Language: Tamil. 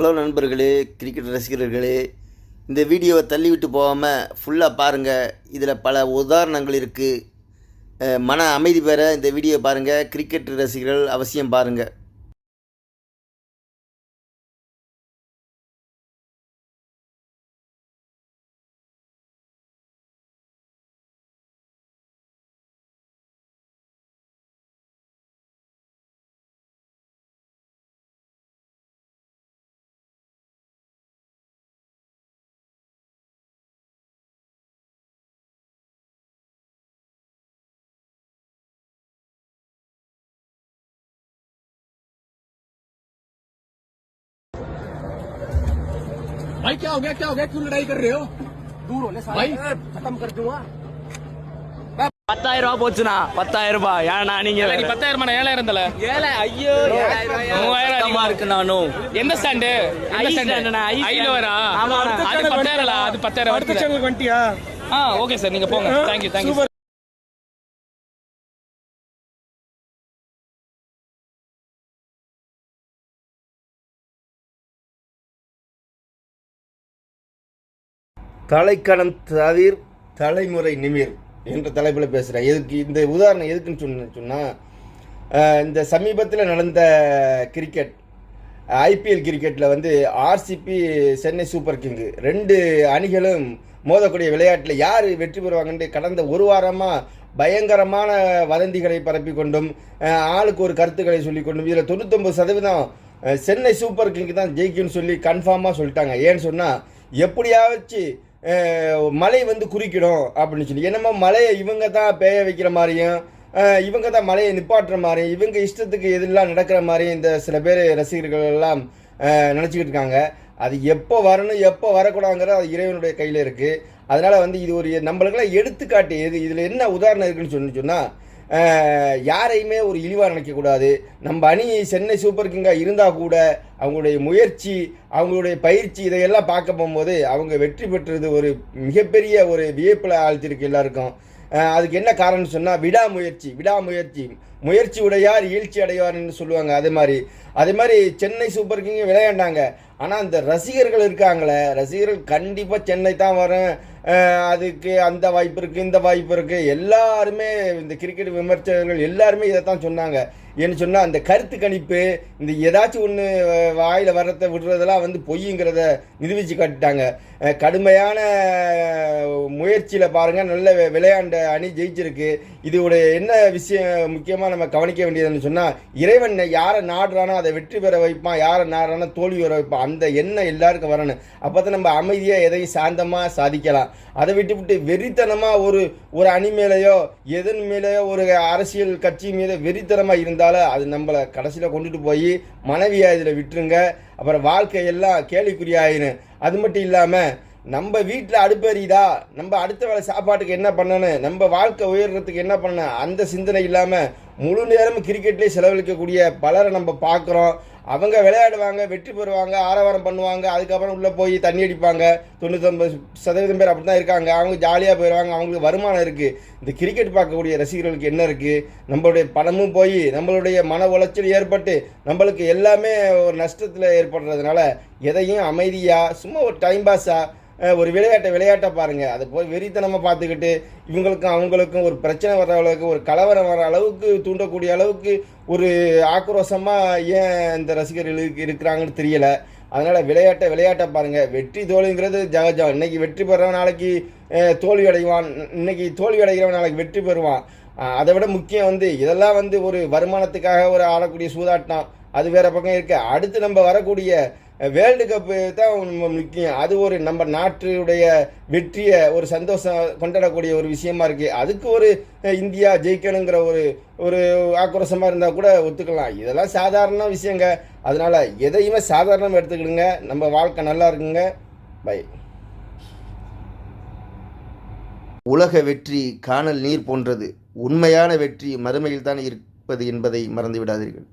ஹலோ நண்பர்களே கிரிக்கெட் ரசிகர்களே இந்த வீடியோவை தள்ளிவிட்டு போகாமல் ஃபுல்லாக பாருங்கள் இதில் பல உதாரணங்கள் இருக்குது மன அமைதி பெற இந்த வீடியோ பாருங்கள் கிரிக்கெட் ரசிகர்கள் அவசியம் பாருங்கள் भाई क्या हो गया क्या हो गया क्यों लड़ाई कर रहे हो दूर होने साले भाई। खत्म कर दूंगा பத்தாயிரம் ரூபாய் போச்சுண்ணா பத்தாயிரம் ரூபாய் ஏன்னா நீங்க நீ பத்தாயிரம் மணி ஏழாயிரம் தல ஏழை ஐயோ மூவாயிரம் அதிகமா இருக்கு நானும் எந்த ஸ்டாண்டு ஐ ஸ்டாண்டுண்ணா, ஐ ஐல ஸ்டாண்டு. வரா ஆமாண்ணா. அது பத்தாயிரம் அது பத்தாயிரம் அடுத்த வருது சேனல் வந்துட்டியா ஆ ஓகே சார் நீங்க போங்க தேங்க்யூ தேங்க்யூ தலைக்கணம் தவிர் தலைமுறை நிமிர் என்ற தலைப்பில் பேசுகிறேன் எதுக்கு இந்த உதாரணம் எதுக்குன்னு சொன்ன சொன்னால் இந்த சமீபத்தில் நடந்த கிரிக்கெட் ஐபிஎல் கிரிக்கெட்டில் வந்து ஆர்சிபி சென்னை சூப்பர் கிங்கு ரெண்டு அணிகளும் மோதக்கூடிய விளையாட்டில் யார் வெற்றி பெறுவாங்கன்ட்டு கடந்த ஒரு வாரமாக பயங்கரமான வதந்திகளை பரப்பி கொண்டும் ஆளுக்கு ஒரு கருத்துக்களை சொல்லி கொண்டும் இதில் தொண்ணூத்தொம்பது சதவீதம் சென்னை சூப்பர் கிங்கு தான் ஜெயிக்கும்னு சொல்லி கன்ஃபார்மாக சொல்லிட்டாங்க. ஏன்னு சொன்னால் எப்படியாச்சு மழை வந்து குறிக்கிடும் அப்படின்னு சொல்லி. என்னமோ மழையை இவங்க தான் பேய வைக்கிற மாதிரியும் இவங்க தான் மழையை நிப்பாட்டுற மாதிரியும் இவங்க இஷ்டத்துக்கு எதிரெலாம் நடக்கிற மாதிரியும் இந்த சில பேர் ரசிகர்கள் எல்லாம் நினச்சிக்கிட்டு இருக்காங்க. அது எப்போ வரணும் எப்போ வரக்கூடாதுங்கிறது அது இறைவனுடைய கையில் இருக்குது அதனால் வந்து இது ஒரு நம்மளுக்கெல்லாம் எடுத்துக்காட்டு. எது இதில் என்ன உதாரணம் இருக்குன்னு சொல்லி சொன்னால் யாரையுமே ஒரு இழிவாக நினைக்கக்கூடாது நம்ம அணி சென்னை சூப்பர் கிங்காக இருந்தால் கூட அவங்களுடைய முயற்சி அவங்களுடைய பயிற்சி இதையெல்லாம் பார்க்க போகும்போது அவங்க வெற்றி பெற்றது ஒரு மிகப்பெரிய ஒரு வியப்பில் ஆழ்த்திருக்கு எல்லாருக்கும். அதுக்கு என்ன காரணம்னு சொன்னால் விடாமுயற்சி விடாமுயற்சி. முயற்சி உடையார் ஈழ்ச்சி அடைவார்னு சொல்லுவாங்க. அதே மாதிரி அதே மாதிரி சென்னை சூப்பர் கிங் விளையாண்டாங்க. ஆனால் அந்த ரசிகர்கள் இருக்காங்களே ரசிகர்கள் கண்டிப்பாக சென்னை தான் வரும். அதுக்கு அந்த வாய்ப்பு இருக்குது இந்த வாய்ப்பு இருக்குது எல்லாருமே இந்த கிரிக்கெட் விமர்சகர்கள் எல்லாருமே இதை தான் சொன்னாங்க. ஏன்னு சொன்னால் அந்த கருத்து கணிப்பு இந்த ஏதாச்சும் ஒன்று வாயில் வர்றத விடுறதெல்லாம் வந்து பொய்ங்கிறத நிரூபித்து காட்டிட்டாங்க. கடுமையான முயற்சியில் பாருங்கள் நல்ல விளையாண்ட அணி ஜெயிச்சிருக்கு. இதோடைய என்ன விஷயம் முக்கியமாக நம்ம கவனிக்க வேண்டியதுன்னு சொன்னால் இறைவன் யாரை நாடுறானோ அதை வெற்றி பெற வைப்பான் யாரை நாடுறானோ தோல்வி வர வைப்பான். அந்த எண்ணம் எல்லாருக்கும் வரணும். அப்போ தான் நம்ம அமைதியாக எதையும் சாந்தமாக சாதிக்கலாம். அதை விட்டு விட்டு வெறித்தனமாக ஒரு ஒரு அணி மேலேயோ எதன் மேலேயோ ஒரு அரசியல் கட்சி மீது வெறித்தனமாக இருந்தாலும் அது நம்மளை கடைசியில் கொண்டுட்டு போய் மனைவியாக இதில் விட்டுருங்க. அப்புறம் வாழ்க்கையெல்லாம் கேள்விக்குறியாயிரும் அது மட்டும் இல்லாமல் நம்ம வீட்டில் அடுப்பறியுதா நம்ம அடுத்த வேலை சாப்பாட்டுக்கு என்ன பண்ணணும்? நம்ம வாழ்க்கை உயர்றதுக்கு என்ன பண்ணணும்? அந்த சிந்தனை இல்லாமல் முழு நேரமும் கிரிக்கெட்லேயே செலவழிக்கக்கூடிய பலரை நம்ம பார்க்குறோம். அவங்க விளையாடுவாங்க வெற்றி பெறுவாங்க ஆரவாரம் பண்ணுவாங்க அதுக்கப்புறம் உள்ளே போய் தண்ணி அடிப்பாங்க. தொண்ணூத்தொம்பது சதவீதம் பேர் அப்படி தான் இருக்காங்க. அவங்க ஜாலியாக போயிடுவாங்க அவங்களுக்கு வருமானம் இருக்குது இந்த கிரிக்கெட் பார்க்கக்கூடிய ரசிகர்களுக்கு என்ன இருக்குது நம்மளுடைய பணமும் போய் நம்மளுடைய மன உளைச்சல் ஏற்பட்டு நம்மளுக்கு எல்லாமே ஒரு நஷ்டத்தில் ஏற்படுறதுனால எதையும் அமைதியாக சும்மா ஒரு டைம் பாஸாக ஒரு விளையாட்டை விளையாட்டை பாருங்கள் அதை போய் வெறித்தனமாக பார்த்துக்கிட்டு இவங்களுக்கும் அவங்களுக்கும் ஒரு பிரச்சனை வர அளவுக்கு ஒரு கலவரம் வர அளவுக்கு தூண்டக்கூடிய அளவுக்கு ஒரு ஆக்ரோஷமாக ஏன் இந்த ரசிகர்கள் இருக்கிறாங்கன்னு தெரியலை. அதனால் விளையாட்டை விளையாட்டை பாருங்கள் வெற்றி தோல்விங்கிறது ஜகஜம் இன்னைக்கு வெற்றி பெறவன் நாளைக்கு தோல்வி அடைவான். இன்னைக்கு தோல்வி அடைகிறவன் நாளைக்கு வெற்றி பெறுவான். அதை விட முக்கியம் வந்து இதெல்லாம் வந்து ஒரு வருமானத்துக்காக ஒரு ஆடக்கூடிய சூதாட்டம். அது வேற பக்கம் இருக்குது அடுத்து நம்ம வரக்கூடிய வேர்ல்டு கப்பு தான் ரொம்ப முக்கியம். அது ஒரு நம்ம நாட்டுடைய வெற்றியை ஒரு சந்தோஷம் கொண்டாடக்கூடிய ஒரு விஷயமா இருக்கு. அதுக்கு ஒரு இந்தியா ஜெயிக்கணுங்கிற ஒரு ஒரு ஆக்ரோஷமா இருந்தால் கூட ஒத்துக்கலாம். இதெல்லாம் சாதாரண விஷயங்க. அதனால எதையுமே சாதாரணமாக எடுத்துக்கிடுங்க. நம்ம வாழ்க்கை நல்லா இருக்குங்க. பை உலக வெற்றி காணல் நீர் போன்றது. உண்மையான வெற்றி மறுமையில் தான் இருப்பது என்பதை மறந்து விடாதீர்கள்